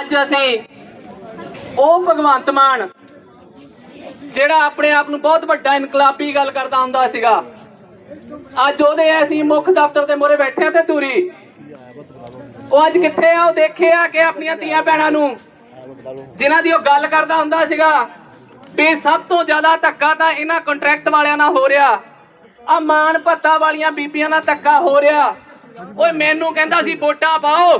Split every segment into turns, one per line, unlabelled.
ਅੱਜ ਅਸੀਂ ਉਹ ਭਗਵੰਤ ਮਾਨ, ਜਿਹੜਾ ਆਪਣੇ ਆਪ ਨੂੰ ਬਹੁਤ ਵੱਡਾ ਇਨਕਲਾਬੀ ਗੱਲ ਕਰਦਾ ਹੁੰਦਾ ਸੀਗਾ। ਅੱਜ ਉਹਦੇ ਅਸੀਂ ਮੁੱਖ ਦਫ਼ਤਰ ਦੇ ਮੂਹਰੇ ਬੈਠੇ ਆ ਤੇ ਦੂਰੀ ਉਹ ਅੱਜ ਕਿੱਥੇ ਆ? ਉਹ ਦੇਖਿਆ ਕਿ ਆਪਣੀਆਂ ਧੀਆਂ ਭੈਣਾਂ ਨੂੰ, ਜਿਨ੍ਹਾਂ ਦੀ ਉਹ ਗੱਲ ਕਰਦਾ ਹੁੰਦਾ ਸੀਗਾ ਵੀ ਸਭ ਤੋਂ ਜ਼ਿਆਦਾ ਧੱਕਾ ਤਾਂ ਇਹਨਾਂ ਕੰਟਰੈਕਟ ਵਾਲਿਆਂ ਨਾਲ ਹੋ ਰਿਹਾ। ਆ ਮਾਨ ਭੱਤਾ ਵਾਲੀਆਂ ਬੀਬੀਆਂ ਨਾਲ ਧੱਕਾ ਹੋ ਰਿਹਾ। ਓਏ ਮੈਨੂੰ ਕਹਿੰਦਾ ਸੀ ਵੋਟਾਂ ਪਾਓ।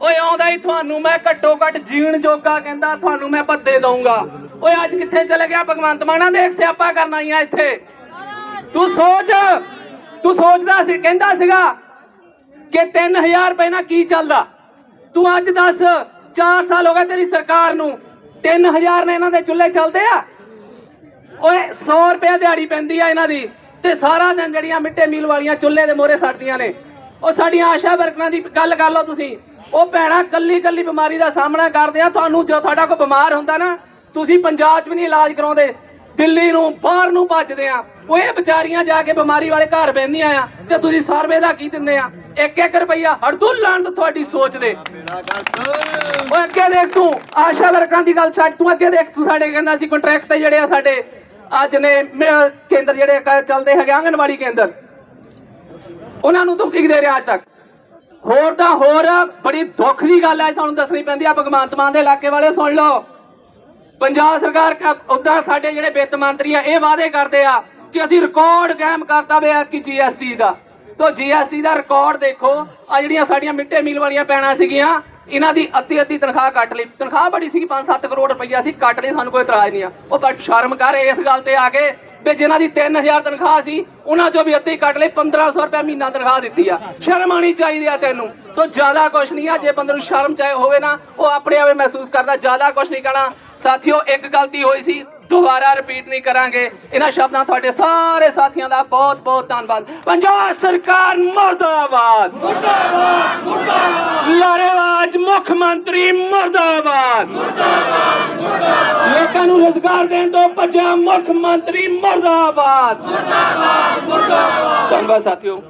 ਓਏ ਆਉਂਦਾ ਹੀ ਤੁਹਾਨੂੰ, ਮੈਂ ਘੱਟੋ ਘੱਟ ਜੀਣ ਜੋਗਾ ਕਹਿੰਦਾ, ਤੁਹਾਨੂੰ ਮੈਂ ਭੱਤੇ ਦਊਂਗਾ। ਓਏ ਅੱਜ ਕਿੱਥੇ ਚਲੇ ਗਿਆ ਭਗਵੰਤ ਮਾਨਾ? ਦੇਖ ਸਿਆਪਾ ਕਰਨ ਆਈਆਂ ਇੱਥੇ। ਤੂੰ ਸੋਚ, ਤੂੰ ਸੋਚਦਾ ਸੀ, ਕਹਿੰਦਾ ਸੀਗਾ ਕਿ 3000 ਰੁਪਏ ਨਾਲ ਕੀ ਚੱਲਦਾ? ਤੂੰ ਅੱਜ ਦੱਸ 4 ਸਾਲ ਹੋ ਗਏ ਤੇਰੀ ਸਰਕਾਰ ਨੂੰ। 3000 ਨੇ ਇਹਨਾਂ ਦੇ ਚੁੱਲ੍ਹੇ ਚੱਲਦੇ ਆ? ਓਏ 100 ਰੁਪਏ ਦਿਹਾੜੀ ਪੈਂਦੀ ਆ ਇਹਨਾਂ ਦੀ ਤੇ ਸਾਰਾ ਦਿਨ ਜਿਹੜੀਆਂ ਮਿੱਟੇ ਮੀਲ ਵਾਲੀਆਂ ਚੁੱਲ੍ਹੇ ਦੇ ਮੋਰੇ ਸੜਦੀਆਂ ਨੇ। ਉਹ ਸਾਡੀਆਂ ਆਸ਼ਾ ਵਰਕਰਾਂ ਦੀ ਗੱਲ ਕਰ ਲਓ ਤੁਸੀਂ। ਉਹ ਭੈਣਾਂ ਕੱਲੀ ਕੱਲੀ ਬਿਮਾਰੀ ਦਾ ਸਾਹਮਣਾ ਕਰਦੇ ਆ। ਤੁਹਾਨੂੰ ਜੋ ਤੁਹਾਡਾ ਕੋਈ ਬਿਮਾਰ ਹੁੰਦਾ ਨਾ, ਤੁਸੀਂ ਪੰਜਾਬ 'ਚ ਵੀ ਨਹੀਂ ਇਲਾਜ ਕਰਾਉਂਦੇ। ਦਿੱਲੀ ਨੂੰ, ਬਾਹਰ ਨੂੰ ਭੱਜਦੇ ਆ। ਉਹ ਇਹ ਵਿਚਾਰੀਆਂ ਜਾ ਕੇ ਬਿਮਾਰੀ ਵਾਲੇ ਘਰ ਬਹਿੰਦੀਆਂ ਆ ਤੇ ਤੁਸੀਂ ਸਰਵੇ ਦਾ ਕੀ ਦਿੰਦੇ ਆ? ਇੱਕ ਇੱਕ ਰੁਪਈਆ ਹੜਦੂ ਲਾਣ ਤੋਂ ਤੁਹਾਡੀ ਸੋਚ ਦੇ। ਉਹ ਅੱਗੇ ਦੇਖ ਤੂੰ, ਆਸ਼ਾ ਵਰਕਰਾਂ ਦੀ ਗੱਲ ਛੱਡ, ਤੂੰ ਅੱਗੇ ਦੇਖ ਤੂੰ ਸਾਡੇ, ਕਹਿੰਦਾ ਸੀ ਕੰਟਰੈਕਟ ਤੇ ਜਿਹੜੇ ਆ ਸਾਡੇ, ਅੱਜ ਨੇ ਕੇਂਦਰ ਜਿਹੜੇ ਚੱਲਦੇ ਹੈਗੇ ਆਂਗਨਵਾੜੀ ਕੇਂਦਰ। ਉਹਨਾਂ ਨੂੰ ਤੂੰ ਕੀ ਦੇ ਰਿਹਾ ਅੱਜ ਤੱਕ? ਹੋਰ ਤਾਂ ਹੋਰ, ਬੜੀ ਦੁੱਖ ਦੀ ਗੱਲ ਹੈ ਤੁਹਾਨੂੰ ਦੱਸਣੀ ਪੈਂਦੀ ਆ, ਭਗਵੰਤ ਮਾਨ ਦੇ ਇਲਾਕੇ ਵਾਲੇ, ਸੁਣ ਲਓ। ਪੰਜਾਬ ਸਰਕਾਰ ਉਦਾਂ ਸਾਡੇ ਜਿਹੜੇ ਵਿੱਤ ਮੰਤਰੀ ਆ, ਇਹ ਵਾਅਦੇ ਕਰਦੇ ਆ ਕਿ ਅਸੀਂ ਰਿਕਾਰਡ ਕਾਇਮ ਕਰਤਾ ਵੇ ਐਤਕੀ ਜੀਐਸਟੀ ਦਾ। ਤੋ ਜੀਐਸਟੀ ਦਾ ਰਿਕਾਰਡ ਦੇਖੋ ਆ ਜਿਹੜੀਆਂ ਸਾਡੀਆਂ ਮਿੱਟੇ ਮੀਲ ਵਾਲੀਆਂ ਪੈਣਾ ਸੀਗੀਆਂ ਇਹਨਾਂ ਦੀ ਅੱਧੀ ਅੱਧੀ ਤਨਖਾਹ ਕੱਟ ਲਈ। ਤਨਖਾਹ ਬੜੀ ਸੀਗੀ 5-7 ਕਰੋੜ ਰੁਪਈਆ ਸੀ, ਕੱਟ ਲਈ, ਸਾਨੂੰ ਕੋਈ ਇਤਰਾਜ਼ ਨਹੀਂ ਆ। ਉਹ ਪਰ ਸ਼ਰਮ ਕਰ ਇਸ ਗੱਲ ਤੇ ਆ ਕੇ ਵੀ ਜਿਨ੍ਹਾਂ ਦੀ 3000 ਤਨਖਾਹ ਸੀ, ਉਹਨਾਂ ਚੋਂ ਵੀ ਅੱਧੀ ਕੱਟ ਲਈ 1500 ਰੁਪਏ ਮਹੀਨਾ ਤਨਖਾਹ ਦਿੱਤੀ ਆ। ਸ਼ਰਮ ਆਣੀ ਚਾਹੀਦੀ ਆ ਤੈਨੂੰ। ਸੋ ਜ਼ਿਆਦਾ ਕੁਛ ਨਹੀਂ ਆ, ਜੇ ਬੰਦੇ ਨੂੰ ਸ਼ਰਮ ਚਾਹੇ ਹੋਵੇ ਨਾ, ਉਹ ਆਪਣੇ ਆਪੇ ਮਹਿਸੂਸ ਕਰਦਾ, ਜ਼ਿਆਦਾ ਕੁਛ ਨਹੀਂ ਕਹਿਣਾ। ਸਾਥੀਓ, ਇੱਕ ਗਲਤੀ ਹੋਈ ਸੀ, ਦੁਬਾਰਾ ਰਿਪੀਟ ਨਹੀਂ ਕਰਾਂਗੇ। ਇਹਨਾਂ ਸ਼ਬਦਾਂ ਤੁਹਾਡੇ ਸਾਰੇ ਸਾਥੀਆਂ ਦਾ ਬਹੁਤ ਬਹੁਤ ਧੰਨਵਾਦ। ਪੰਜਾਬ ਸਰਕਾਰ ਮਰਦਾਬਾਦ। ਮੁਰਦਾਬਾਦ ਮੁਰਦਾਬਾਦ। ਮੁੱਖ ਮੰਤਰੀ ਮਰਦਾਬਾਦ। ਮੁਰਦਾਬਾਦ ਲੋਕਾਂ ਨੂੰ ਰੋਜ਼ਗਾਰ ਦੇਣ ਤੋਂ ਭੱਜਿਆ ਮੁੱਖ ਮੰਤਰੀ ਮਰਦਾਬਾਦ। ਮੁਰਦਾਬਾਦ ਮੁਰਦਾਬਾਦ। ਧੰਨਵਾਦ ਸਾਥੀਓ।